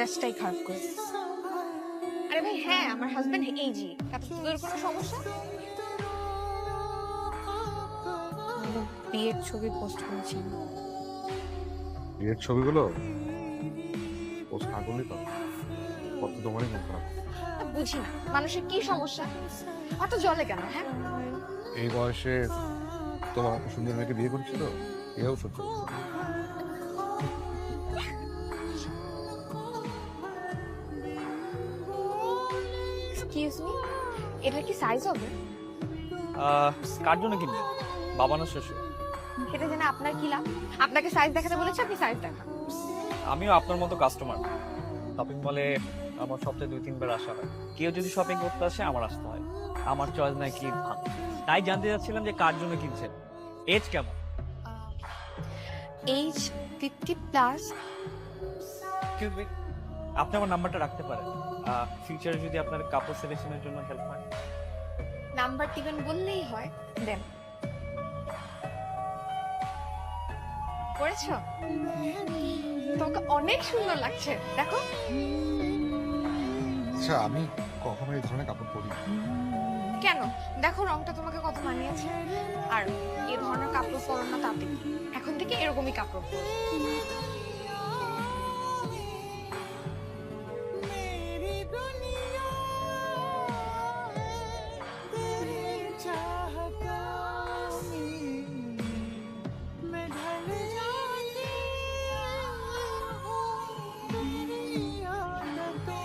মেজাজটাই খারাপ করে আরে ভাই হ্যাঁ আমার হাজবেন্ড এই জি তাতে তোদের কোনো সমস্যা? বিয়ের ছবি পোস্ট করেছি বিয়ের ছবিগুলো? পোস্ট না করলেই তো কত তোমারই মন খারাপ। বুঝি না। মানুষের কি সমস্যা? অত জলে কেন হ্যাঁ? এই বয়সে তোমার সুন্দর মেয়েকে বিয়ে করছিল? এও সহ্য এক্সকিউজ মি এটা কি সাইজ হবে? কার জন্য কিনবেন বাবা না শ্বশুর এটা জেনে আপনার কি লাভ? আপনাকে সাইজ দেখাতে বলেছে আপনি সাইজ দেখান। আমিও আপনার মতো কাস্টমার শপিং মলে আমার সপ্তাহে দুই তিনবার আসা হয়। কেউ যদি শপিং করতে আসে আমার আসতে হয়। আমার চয়েস নাকি তাই জানতে চাচ্ছিলাম যে কার জন্য কিনছেন। এজ কেমন? এইজ ফিফটি প্লাস আপনি আমার নাম্বারটা রাখতে পারেন। ফিউচারে যদি আপনার কাপড় সিলেকশনের জন্য হেল্প হয়। নাম্বার দিবেন বললেই হয়। দেন। পড়েছো তোমাকে অনেক সুন্দর লাগছে। দেখো। আচ্ছা আমি কখনো এই ধরনের কাপড় পরি না। কেন? দেখো রংটা তোমাকে কত মানিয়েছে। আর এই ধরনের কাপড় পরো না তাতে এখন থেকে এরকমই কাপড় পরো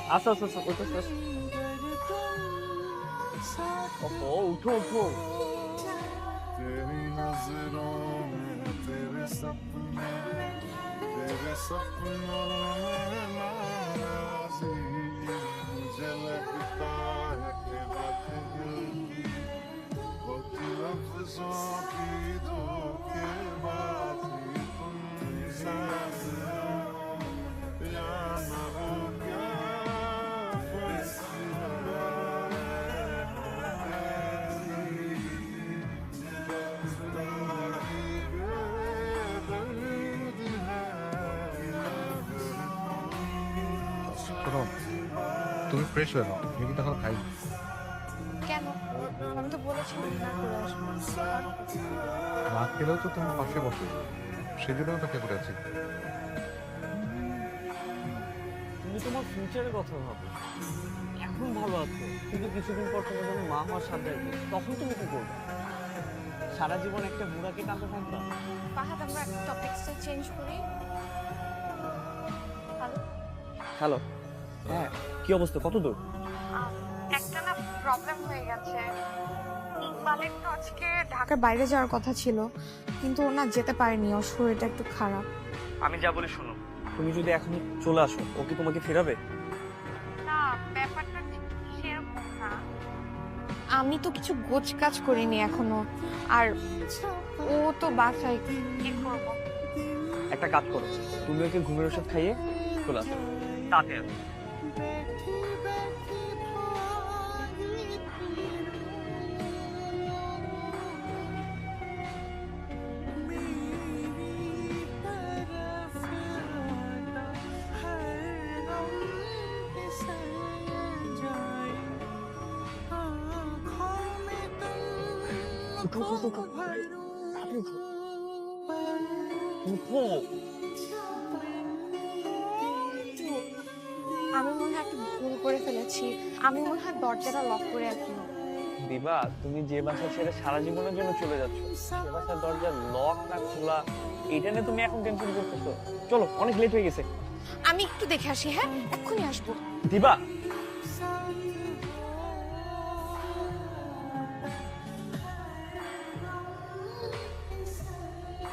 Ah, só, só, só, mais, só. তুমি ফ্রেশ হয়ে নাও। আমি কিন্তু এখন খাই? কেন? আমি তো বলেছিলাম না করে আসব। না খেলেও তো তুমি পাশে বসে। সেই জন্য তাকে করে আছি তুমি তোমার ফিউচারের কথা ভাবো। এখন ভালো আছো। কিন্তু কিছুদিন পর তোমার যখন মা হওয়ার সাথে তখন তুমি কি করবে? সারা জীবন একটা বুড়াকে টানতে থাকবা পাহাড় আমরা টপিকসটা চেঞ্জ করি। হ্যালো হ্যালো হ্যাঁ কি অবস্থা? কত দূর? একটা না প্রবলেম হয়ে গেছে। ইকবালের তো আজকে ঢাকার বাইরে যাওয়ার কথা ছিল কিন্তু ও না যেতে পারেনি ওর শরীরটা একটু খারাপ। আমি যা বলি শোনো তুমি যদি এখন চলে আসো ও কি তোমাকে ফেরাবে? না ব্যাপারটা ঠিক সেরকম না। আমি তো কিছু গোছ কাজ করিনি এখনও আর ও তো বাসায় কি করব? একটা কাজ করো তুমি ওকে ঘুমের ওষুধ খাইয়ে চলে আসো। তাতে আসো উঠো আমি মনে হয় একটা ভুল করে ফেলেছি। আমি মনে হয় দরজাটা লক করে এখনও দিবা তুমি যে বাসা ছেড়ে সারা জীবনের জন্য চলে যাচ্ছ সে বাসার দরজা লক না খোলা এটা নিয়ে তুমি এখন টেনশন করতেছো। চলো অনেক লেট হয়ে গেছে। আমি একটু দেখে আসি হ্যাঁ? এক্ষুনি আসব। দিবা।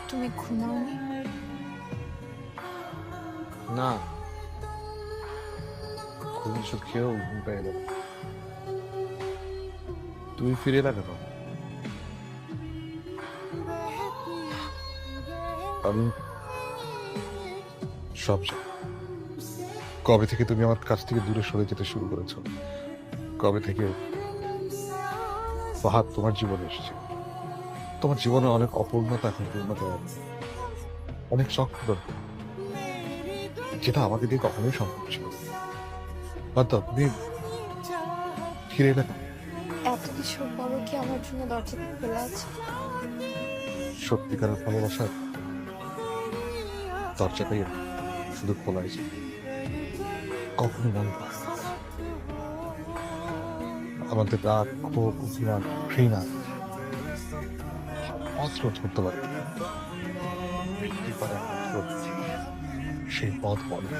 তুমি ঘুমাওনি? না। ঘুম ওষুধ খেয়েও ঘুম পেয়ে গেল তুমি ফিরে এলে কেন আমি সব। কবে থেকে তুমি আমার কাছ থেকে দূরে সরে যেতে শুরু করেছ? কবে থেকে ফাহাদ তোমার জীবনে এসেছে? তোমার জীবনে অনেক অপূর্ণতা এখন পূর্ণতা। অনেক শখ যেটা আমাকে দিয়ে কখনোই সম্ভব ছিল ফিরে না। এত কিছু বড় কি আমার জন্য দরজা খোলা আছে? সত্যিকারের ভালোবাসার দরজাটাই শুধু খোলাই ছিল কখনো মন। আমাদের রাগ ক্ষোভ অভিমান ঘৃণা অস্ত্র ধরতে পারে। সেই পথ বলে।